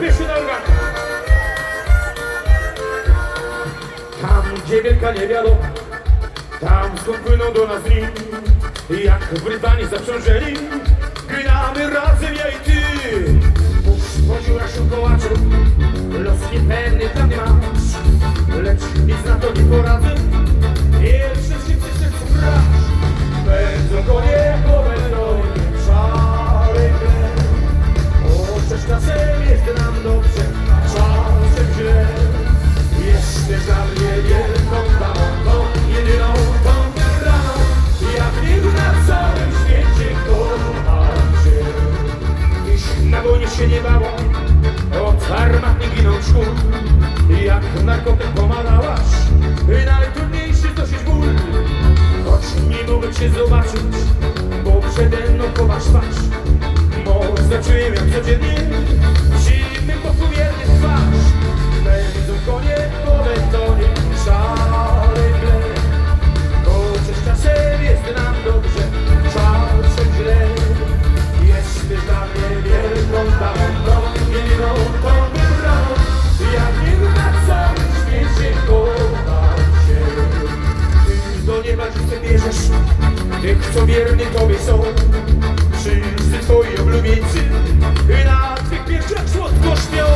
śpieszy na organ. Tam, gdzie wielka niewiadoma, tam skąd płyną do nas dni, jak w Brytanii zaprzążeli, ginamy razem ja i ty. Mórz po dziurach szukołaczu, los niepewny mnie masz, lecz nic na to nie poradzę, giną szkód Jak narkotyk pomalałaś I najtrudniejszy znosić ból. Choć nie mógłbym się zobaczyć Bo przede mną chowasz twarz. Może czuję jak codziennie Zimny posługierny twarz. Będą koniec tych, co wierni Tobie są. Wszyscy Twoi oblubieńcy. I na Twych piersiach słodko śmiał